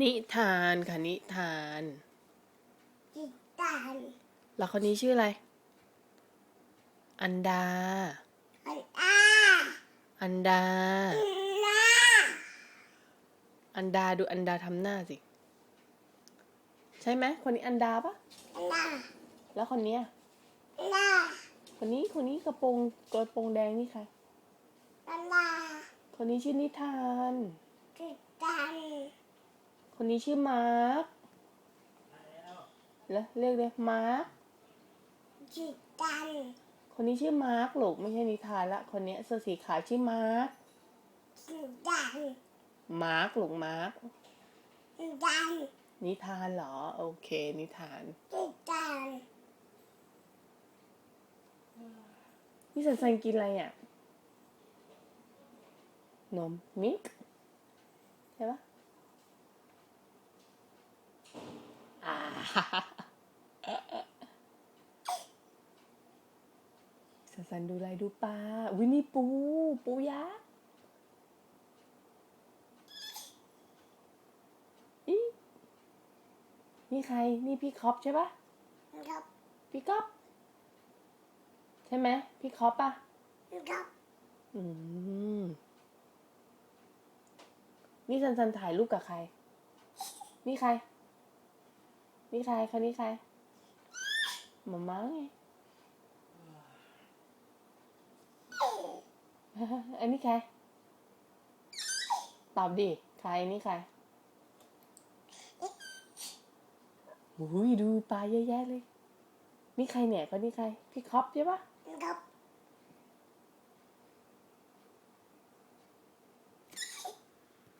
นิทานค่ะนิทานจิตตาน แล้วคนนี้ชื่ออะไร อันดา อันอาอันดานาอันดาดูอันดาทำหน้าสิ ใช่ไหมคนนี้อันดาปะนาแล้วคนเนี้ยนาคนนี้คนนี้กระโปรงกระโปรงแดงนี่ใครนาคนนี้ชื่อนิทานจิตตาน คนนี้ชื่อมาร์คแล้วเรียกเลยมาร์คจิตตานคนนี้ชื่อมาร์คลูกไม่ใช่นิทานละ คนเนี้ยเสื้อสีขาวชื่อมาร์คจิตตานมาร์คลูกมาร์คจิตตานนิทานเหรอ โอเค นิทานจิตตานนี่สันสันกินอะไรอะนมมิกใช่ปะอ่า สันสันดูอะไรดูปลาวินี่ปู ปูยักษ์อีนี่ใคร นี่พี่คอปใช่ปะครับพี่ก๊อฟใช่ไหมพี่คอปปะครับอืมนี่ซันซันถ่ายรูปกับใคร นี่ใคร นี่ใครคนนี้ใครหมาม้าไงอันนี้ใคร ตอบดิ ใครนี่ใครอุ้ยดูปลาเยอะแยะเลย นี่ใครเนี่ยคนนี้ใคร พี่คอปใช่ปะครับ